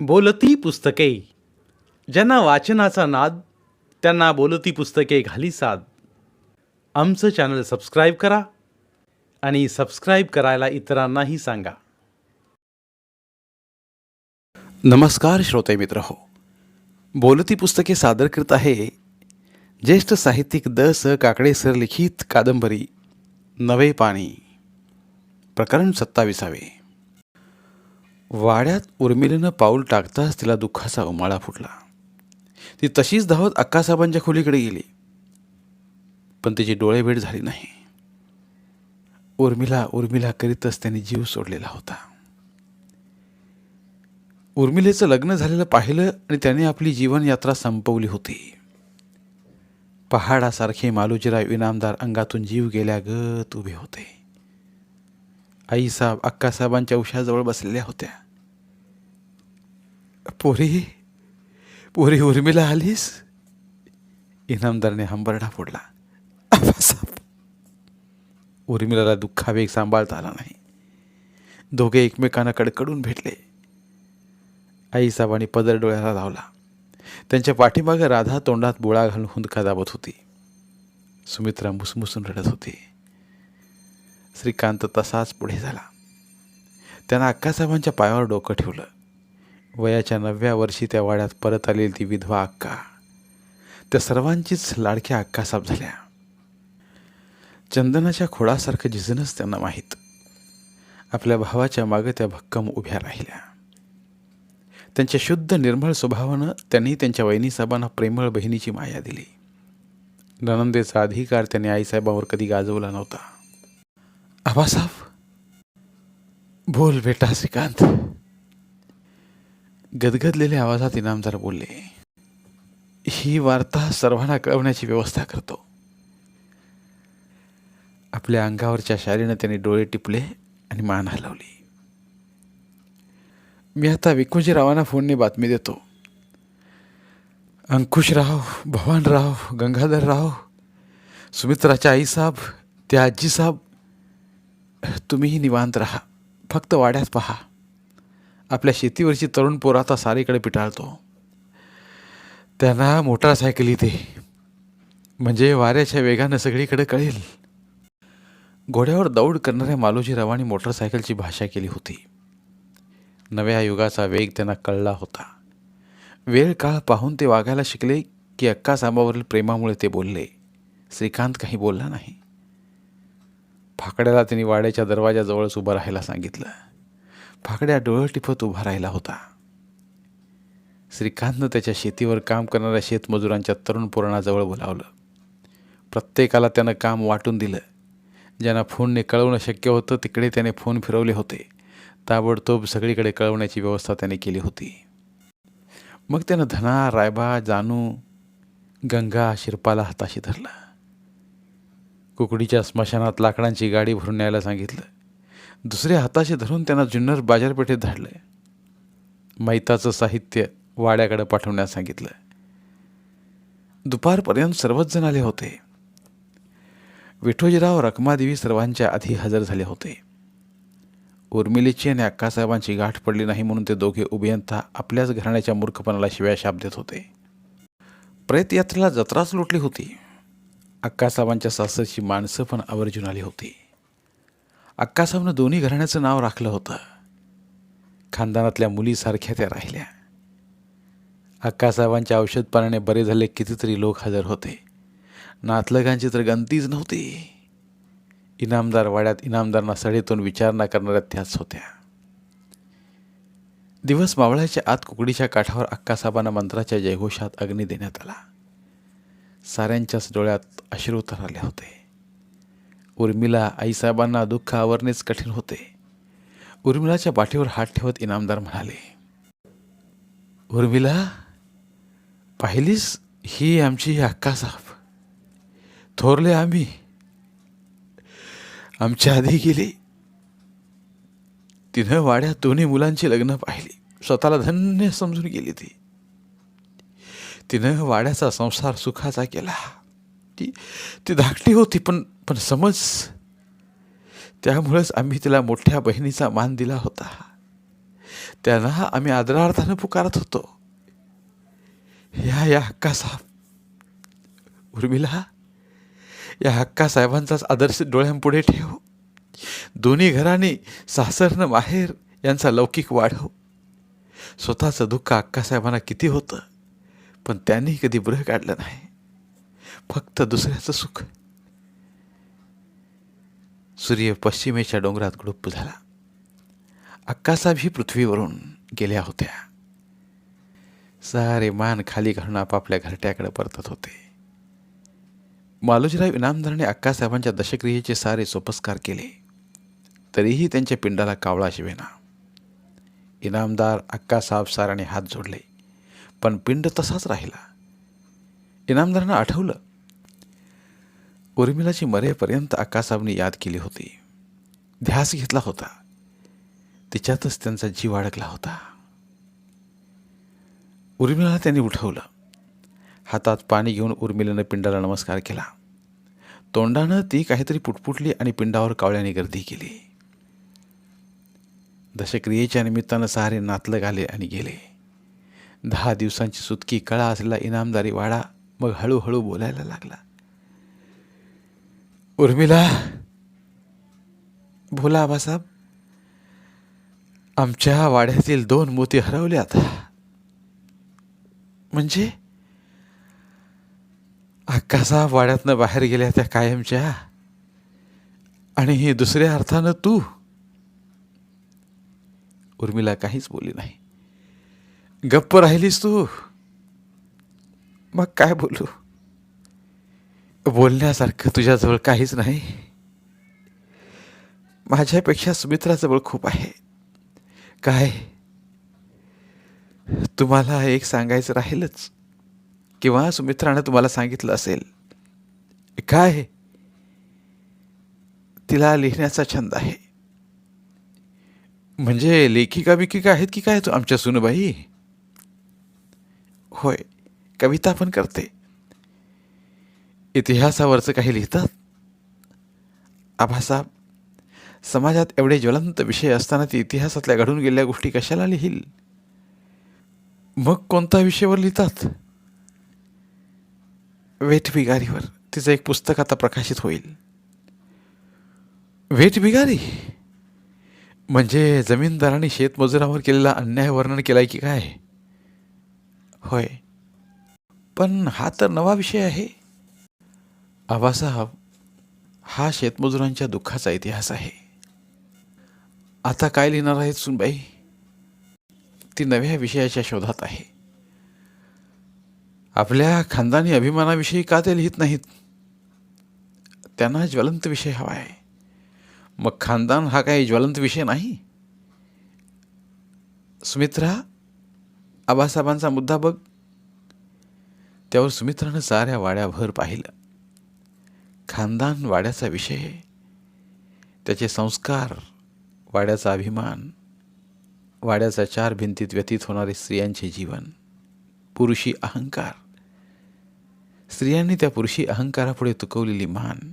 बोलती पुस्तके. ज्यांना वाचनाचा नाद त्यांना बोलती पुस्तके घाली साद. आमचं चॅनल सबस्क्राईब करा आणि सबस्क्राईब करायला इतरांनाही सांगा. नमस्कार श्रोते मित्र हो. बोलती पुस्तके सादर करत आहे ज्येष्ठ साहित्यिक द स काकडे सर लिखित कादंबरी नवे पाणी प्रकरण सत्ताविसावे. वाड्यात उर्मिलेनं पाऊल टाकताच तिला दुःखाचा उमाळा फुटला. ती तशीच धावत अक्कासाहेबांच्या खोलीकडे गेली. पण तिची डोळे भेट झाली नाही. उर्मिला उर्मिला करीतच त्यांनी जीव सोडलेला होता. उर्मिलेचं लग्न झालेलं पाहिलं आणि त्याने आपली जीवनयात्रा संपवली होती. पहाडासारखे मालुजीराव इनामदार अंगातून जीव गेल्या गत उभे होते. आईसाहेब अक्कासाहेबांच्या उशाजवळ बसलेल्या होत्या. पोरी पोरी उर्मिला आलीस? इनामदारने हंबरडा फोडला. आबासाहेब उर्मिलाला दुःखावेग सांभाळता आला नाही. दोघे एकमेकांना कडकडून भेटले. आईसाहेबांनी पदर डोळ्याला लावला. त्यांच्या पाठीमागे राधा तोंडात बोळा घालून हुंदका दाबत होती. सुमित्रा मुसमुसून रडत होती. श्रीकांत तसाच पुढे झाला. त्यानं अक्कासाहेबांच्या पायावर डोकं ठेवलं. वयाच्या नवव्या वर्षी त्या वाड्यात परत आलेली ती विधवा अक्का. त्या सर्वांचीच लाडक्या अक्कासाहेब झाल्या. चंदनाच्या खोडासारखं झिजणच त्यांना माहीत. आपल्या भावाच्या मागे त्या भक्कम उभ्या राहिल्या. त्यांच्या शुद्ध निर्मळ स्वभावानं त्यांनी त्यांच्या वहिनीसाहेबांना प्रेमळ बहिणीची माया दिली. ननंदेचा अधिकार त्यांनी आईसाहेबांवर कधी गाजवला नव्हता. आबासाहेब बोल बेटा श्रीकांत. गदगदलेल्या आवाजात इनामदार बोलले ही वार्ता सर्वांना कळवण्याची व्यवस्था करतो. आपल्या अंगावरच्या शारीनं त्याने डोळे टिपले आणि मान हलवली. मी आता विकुंजीरावांना फोनने बातमी देतो. अंकुशराव भवानराव गंगाधरराव सुमित्राच्या आईसाहेब त्या आजीसाहेब तुम्हीही निवांत राहा. फक्त वाड्यात पहा. आपल्या शेतीवरची तरुण पोर आता सारीकडे पिटाळतो. त्यांना मोटारसायकल येते. म्हणजे वाऱ्याच्या वेगानं सगळीकडे कळेल. घोड्यावर दौड करणाऱ्या मालोजीरावांनी मोटारसायकलची भाषा केली होती. नव्या युगाचा वेग त्यांना कळला होता. वेळ काळ पाहून ते वागायला शिकले की अक्का सांबावरील प्रेमामुळे ते बोलले. श्रीकांत काही बोलला नाही. फाकड्याला त्यांनी वाड्याच्या दरवाजाजवळच उभं राहायला सांगितलं. फाकड्या डोळं टिपत उभा राहिला होता. श्रीकांतनं त्याच्या शेतीवर काम करणाऱ्या शेतमजुरांच्या तरुण पुराणाजवळ बोलावलं. प्रत्येकाला त्यानं काम वाटून दिलं. ज्यांना फोनने कळवणं शक्य होतं तिकडे त्याने फोन फिरवले होते. ताबडतोब सगळीकडे कळवण्याची व्यवस्था त्याने केली होती. मग त्यानं धना रायबा जानू गंगा शिरपाला हाताशी धरला. कुकडीच्या स्मशानात लाकडांची गाडी भरून न्यायला सांगितलं. दुसऱ्या हाताशी धरून त्यांना जुन्नर बाजारपेठेत धाडलं. मैताचं साहित्य वाड्याकडे पाठवण्यास सांगितलं. दुपारपर्यंत सर्वच जण आले होते. विठोजीराव रखमादेवी सर्वांच्या आधी हजर झाले होते. उर्मिलीची आणि अक्कासाहेबांची गाठ पडली नाही म्हणून ते दोघे उभयंता आपल्याच घराण्याच्या मूर्खपणाला शिव्या शाप देत होते. प्रेतयात्रेला जत्राच लुटली होती. अक्कासाहेबांच्या सासरची माणसं पण आवर्जून आली होती. अक्कासाहेबनं दोन्ही घराण्याचं नाव राखलं होतं. खानदानातल्या मुलीसारख्या त्या राहिल्या. अक्कासाहेबांच्या औषधपणाने बरे झाले कितीतरी लोक हजर होते. नातलगांची तर गंतीच नव्हती. इनामदार वाड्यात इनामदारांना सडेतून विचारणा करणाऱ्या त्याच होत्या. दिवस मावळ्याच्या आत कुकडीच्या काठावर अक्कासाहेबांना मंत्राच्या जयघोषात अग्नी देण्यात आला. साऱ्यांच्याच डोळ्यात अश्रू आले होते. उर्मिला आईसाहेबांना दुःख आवरणेच कठीण होते. उर्मिलाच्या पाठीवर हात ठेवत इनामदार म्हणाले उर्मिला पाहिलीस ही आमची अक्कासाहेब थोरले आम्ही. आमच्या आधी गेली. तिनं वाड्यात दोन्ही मुलांची लग्न पाहिली. स्वतःला धन्य समजून गेली ती. तिनं वाड्याचा संसार सुखाचा केला. ती ती धाकटी होती पण पण समज त्यामुळेच आम्ही तिला मोठ्या बहिणीचा मान दिला होता. त्यांना आम्ही आदरार्थानं पुकारत होतो. या या हक्कासाहेब उर्मिला या हक्कासाहेबांचाच आदर्श डोळ्यांपुढे ठेव. दोन्ही घराने सासरनं माहेर यांचा लौकिक वाढव. स्वतःचं दुःख अक्कासाहेबांना किती होतं? पण त्यांनीही कधी ब्रह काढलं नाही. फक्त दुसऱ्याचं सुख. सूर्य पश्चिमेच्या डोंगरात गुडुप्प झाला. अक्कासाहेब ही पृथ्वीवरून गेल्या होत्या. सारे मान खाली घालून आपापल्या घरट्याकडे परतत होते. मालोजीराव इनामदाराने अक्कासाहेबांच्या दशक्रियेचे सारे सोपस्कार केले. तरीही त्यांच्या पिंडाला कावळा शिवेना. इनामदार अक्कासाहेब साराने हात जोडले. पण पिंड तसाच राहिला. इनामदारांना आठवलं उर्मिलाची मरेपर्यंत अक्कासाहेबने याद केली होती. ध्यास घेतला होता. तिच्यातच त्यांचा जीव अडकला होता. उर्मिलाला त्यांनी उठवलं. हातात पाणी घेऊन उर्मिलेनं पिंडाला नमस्कार केला. तोंडानं ती काहीतरी पुटपुटली आणि पिंडावर कावळ्याने गर्दी केली. दशक्रियेच्या निमित्तानं सारे नातलं आले आणि गेले. दहा दिवसांची सुतकी कळा असलेला इनामदारी वाडा मग हळूहळू बोलायला लागला. उर्मिला बोला आबासाहेब. आमच्या वाड्यातील दोन मोती हरवल्यात म्हणजे? अक्कासाहेब वाड्यातनं बाहेर गेल्या त्या कायमच्या आणि हे दुसऱ्या अर्थानं तू. उर्मिला काहीच बोली नाही. गप्प राहिलीस तू? मग काय बोलू? बोलण्यासारखं तुझ्याजवळ काहीच नाही. माझ्यापेक्षा सुमित्राजवळ खूप आहे. काय? तुम्हाला एक सांगायचं राहीलच. किंवा सुमित्रानं तुम्हाला सांगितलं असेल. काय? तिला लिहिण्याचा छंद आहे. म्हणजे लेखिका बिकिका आहेत की काय तू आमच्या सुनबाई? होय. कविता पण करते. इतिहासावरचं काही लिहितात? आभासाहेब समाजात एवढे ज्वलंत विषय असताना ती इतिहासातल्या घडून गेलेल्या गोष्टी कशाला लिहील? मग कोणत्या विषयावर लिहितात? वेठ बिगारीवर तिचं एक पुस्तक आता प्रकाशित होईल. वेठ बिगारी म्हणजे जमीनदारांनी शेतमजुरावर केलेला अन्याय वर्णन केलाय की काय? होय. पण हा तर नवा विषय आहे. आबासाहेब हा शेतमजुरांच्या दुःखाचा इतिहास आहे. आता काय लिहिणार आहेत सुनबाई? ती नव्या विषयाच्या शोधात आहे. आपल्या खानदानी अभिमानाविषयी का ते लिहित नाहीत? त्यांना ज्वलंत विषय हवा आहे मग खानदान हा काही ज्वलंत विषय नाही? सुमित्रा आबासाहेबांचा मुद्दा बघ. त्यावर सुमित्रानं साऱ्या वाड्याभर पाहिलं. खानदान वाड्याचा विषय त्याचे संस्कार वाड्याचा अभिमान वाड्याचा चार भिंतीत व्यतीत होणारे स्त्रियांचे जीवन पुरुषी अहंकार. स्त्रियांनी त्या पुरुषी अहंकारापुढे तुकवलेली मान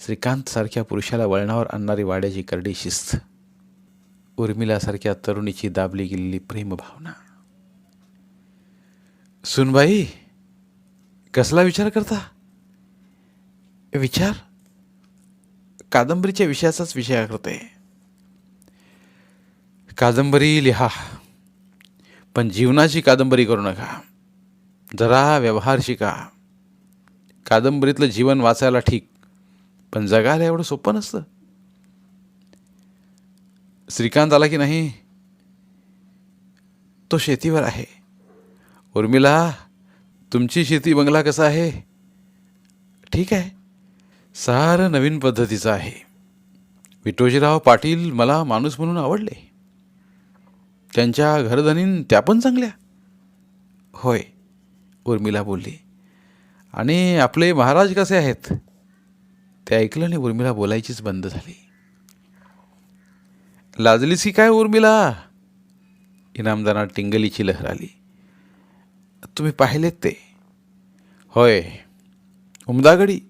श्रीकांतसारख्या पुरुषाला वळणावर आणणारी वाड्याची करडी शिस्त उर्मिलासारख्या तरुणीची दाबली गेलेली प्रेमभावना. सुनबाई कसला विचार करता? विचार? कादंबरीच्या विषयाचाच विषय करते. कादंबरी लिहा पण जीवनाची कादंबरी करू नका. जरा व्यवहार शिका. कादंबरीतलं जीवन वाचायला ठीक पण जगायला एवढं सोपं नसतं. श्रीकांत आला की नाही? तो शेतीवर आहे. उर्मिला तुमची शेती बंगला कसा आहे? ठीक आहे. सारं नवीन पद्धतीचं आहे. विठोजीराव पाटील मला माणूस म्हणून आवडले. त्यांच्या घरधनीन त्या पण चांगल्या. होय उर्मिला बोलली. आणि आपले महाराज कसे आहेत? ते ऐकलं आणि उर्मिला बोलायचीच बंद झाली. लाजलीस की काय उर्मिला? इनामदारात टिंगलीची लहर आली. तुम्ही पाहिलेत ते. होय. उमदागडी.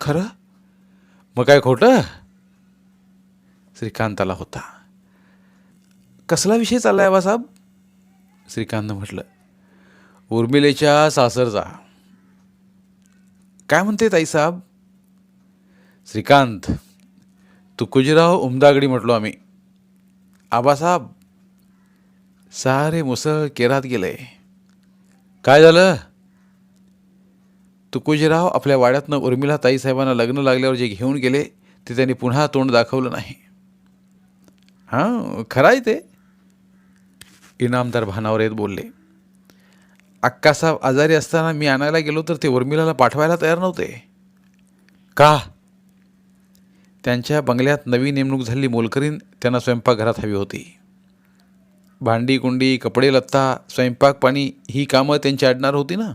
खरं? मग काय खोटं? श्रीकांताला होता. कसला विषय चाललाय बाबासाहेब श्रीकांतनं म्हटलं उर्मिलेच्या सासरचा. काय म्हणते ताईसाहेब श्रीकांत तुकोजीराव उमदागडी म्हटलो आम्ही. आबासाहेब सारे मुसळ केरात गेले. काय झालं? तुकोजीराव आपल्या वाड्यातनं उर्मिला ताईसाहेबांना लग्न लागल्यावर जे घेऊन गेले ते त्यांनी पुन्हा तोंड दाखवलं नाही. हां खरं आहे ते. इनामदार भानावर येत बोलले. अक्कासाहेब आजारी असताना मी आणायला गेलो तर ते उर्मिलाला पाठवायला तयार नव्हते. का? त्यांच्या बंगल्यात नवी नेमणूक झालेली मोलकरीन त्यांना स्वयंपाकघरात हवी होती. भांडी कुंडी कपडे लत्ता स्वयंपाक पाणी ही कामं त्यांची अडणार होती ना?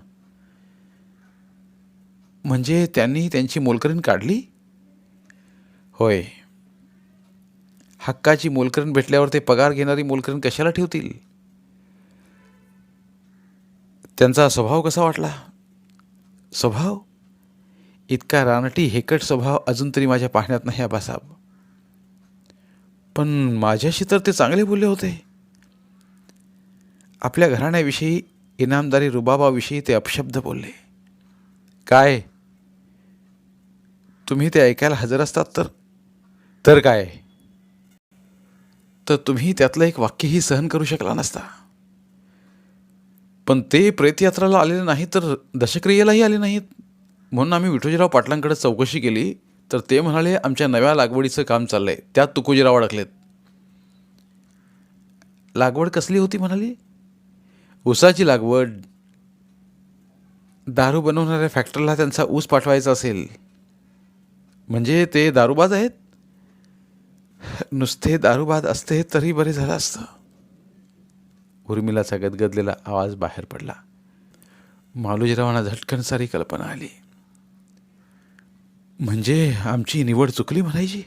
म्हणजे त्यांनी त्यांची मोलकरीण काढली? होय. हक्काची मोलकरीण भेटल्यावर ते पगार घेणारी मोलकरीण कशाला ठेवतील? त्यांचा स्वभाव कसा वाटला? स्वभाव? इतका रानटी हेकट स्वभाव अजून तरी माझ्या पाहण्यात नाही आबासाहेब. पण माझ्याशी तर ते चांगले बोलले होते. आपल्या घराण्याविषयी इनामदारी रुबाबाविषयी ते अपशब्द बोलले. काय? तुम्ही ते ऐकायला हजर असतात तर? तर काय? तर तुम्ही त्यातलं एक वाक्यही सहन करू शकला नसता. पण ते प्रेतयात्राला आलेले नाही तर दशक्रियेलाही आले नाहीत. म्हणून आम्ही विठोजीराव पाटलांकडे चौकशी केली तर ते म्हणाले आमच्या नव्या लागवडीचं काम चाललंय. त्यात तुकोजीराव अडकलेत. लागवड कसली होती? म्हणाली. ऊसाची लागवड दारू बनवणाऱ्या फॅक्टरीला त्यांचा ऊस पाठवायचा असेल म्हणजे ते दारूबाज आहेत? नुसते दारूबाज असते तरी बरे झालं असतं. उर्मिलाचा गदगदलेला आवाज बाहेर पडला. मालोजीरावांना झटकन सारी कल्पना आली. म्हणजे आमची निवड चुकली म्हणायची?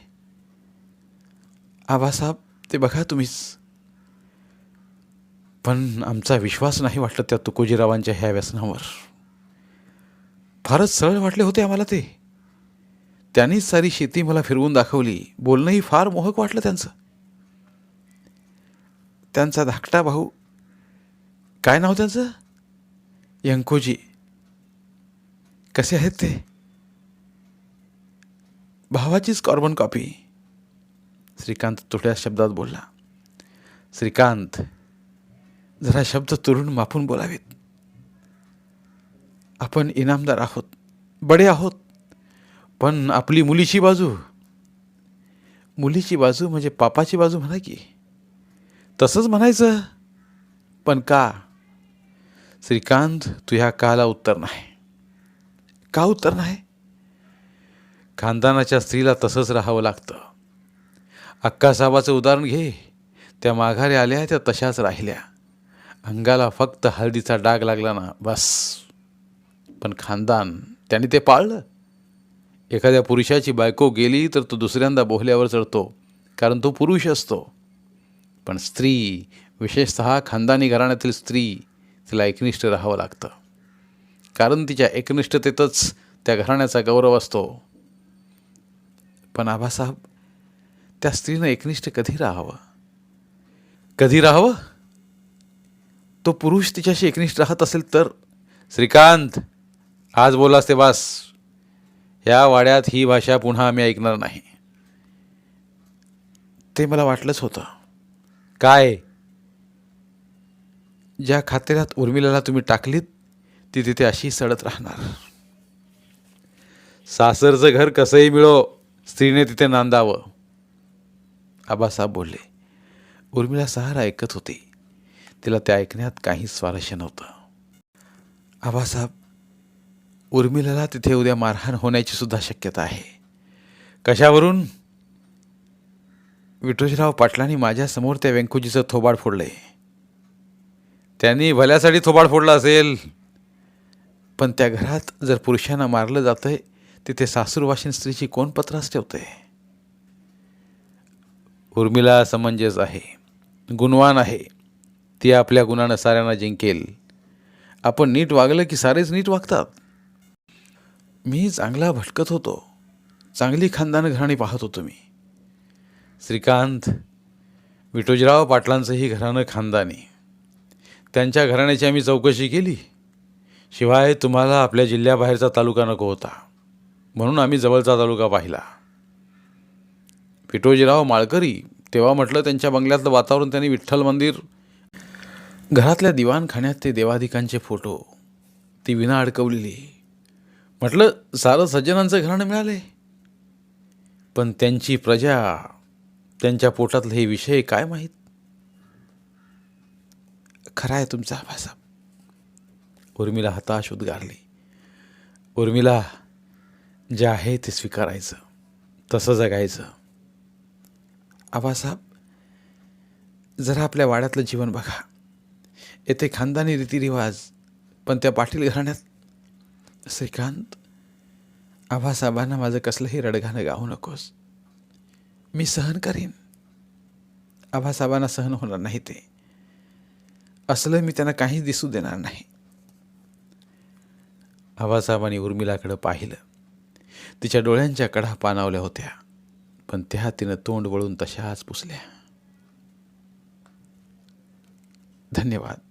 आबासाहेब ते बघा तुम्हीच. पण आमचा विश्वास नाही वाटला त्या तुकोजीरावांच्या ह्या व्यसनावर. फारच सरळ वाटले होते आम्हाला ते. त्यांनीच सारी शेती मला फिरवून दाखवली. बोलणंही फार मोहक वाटलं त्यांचं. त्यांचा धाकटा भाऊ काय नाव त्यांचं? यंकोजी. कसे आहेत ते? भावाचीच कॉर्बन कॉपी श्रीकांत तुट्या शब्दात बोलला. श्रीकांत जरा शब्द तुरून मापून बोलावेत. आपण इनामदार आहोत बडे आहोत पण आपली मुलीची बाजू. मुलीची बाजू म्हणजे पापाची बाजू म्हणा की. तसंच म्हणायचं. पण का? श्रीकांत तू ह्या काला उत्तर नाही. का उत्तर नाही? खानदानाच्या स्त्रीला तसंच राहावं लागतं. अक्कासाहेबाचं उदाहरण घे. त्या माघारी आल्या त्या तशाच राहिल्या. अंगाला फक्त हळदीचा डाग लागला ना बस. पण खानदान त्याने ते पाळलं. एखाद्या पुरुषाची बायको गेली तर तो दुसऱ्यांदा बोहल्यावर चढतो कारण तो पुरुष असतो. पण स्त्री विशेषतः खानदानी घराण्यातील स्त्री तिला एकनिष्ठ राहावं लागतं. कारण तिच्या एकनिष्ठतेतच त्या घराण्याचा गौरव असतो. पण आबासाहेब त्या स्त्रीनं एकनिष्ठ कधी राहावं? कधी राहावं? तो पुरुष तिच्याशी एकनिष्ठ राहत असेल तर? श्रीकांत आज बोलास ते बास या वाड्यात ही भाषा पुन्हा आम्ही ऐकणार नाही. ते मला वाटलंच होतं. काय? ज्या खातेऱ्यात उर्मिलाला तुम्ही टाकलीत ती तिथे अशी सडत राहणार. सासरचं घर कसंही मिळो स्त्रीने तिथे नांदावं. आबासाहेब बोलले उर्मिला सहारा ऐकत होती. तिला ते ऐकण्यात काही स्वारस्य नव्हतं. आबासाहेब उर्मिलाला तिथे उद्या मारहाण होण्याची सुद्धा शक्यता आहे. कशावरून? विठोजीराव पाटलांनी माझ्यासमोर त्या व्यंकुजीचं थोबाड फोडलंय. त्यांनी भल्यासाठी थोबाड फोडला असेल. पण त्या घरात जर पुरुषांना मारलं जातंय तिथे सासूरवाशीन स्त्रीची कोण पत्रास ठेवते उर्मिला समंजस आहे. गुणवान आहे. ती आपल्या गुणानं साऱ्यांना जिंकेल. आपण नीट वागलं की सारेच नीट वागतात. मी चांगला भटकत होतो. चांगली खानदान घराणी पाहत होतो मी. श्रीकांत विठोजीराव पाटलांचंही घराणं खानदानी. त्यांच्या घराण्याची आम्ही चौकशी केली. शिवाय तुम्हाला आपल्या जिल्ह्याबाहेरचा तालुका नको होता. म्हणून आम्ही जवळचा तालुका पाहिला. विटोजीराव माळकरी तेव्हा म्हटलं त्यांच्या बंगल्यातलं वातावरण त्यांनी विठ्ठल मंदिर घरातल्या दिवाणखान्यात ते देवाधिकांचे फोटो. ती विना अडकवलेली. म्हटलं सारं सज्जनांचं घराणं मिळाले पण त्यांची प्रजा त्यांच्या पोटातले हे विषय काय माहीत? खरा आहे तुमचा आभासाब उर्मिला हताश उद्गारली उर्मिला जे आहे ते स्वीकारायचं. तसं जगायचं. आबासाहेब जरा आपल्या वाड्यातलं जीवन बघा. येथे खानदानी रीतिरिवाज पण त्या पाटील घराण्यात श्रीकांत आभासाबांना माझं कसलंही रडगाणं गाऊ नकोस. मी सहन करीन. आभासाबांना सहन होणार नाही ते. असलं मी त्यांना काही दिसू देणार नाही. आबासाहेबांनी उर्मिलाकडं पाहिलं. तिच्या डोळ्यांच्या कडा पानावल्या होत्या पण त्या तिनं तोंड वळून तशाच पुसल्या. धन्यवाद.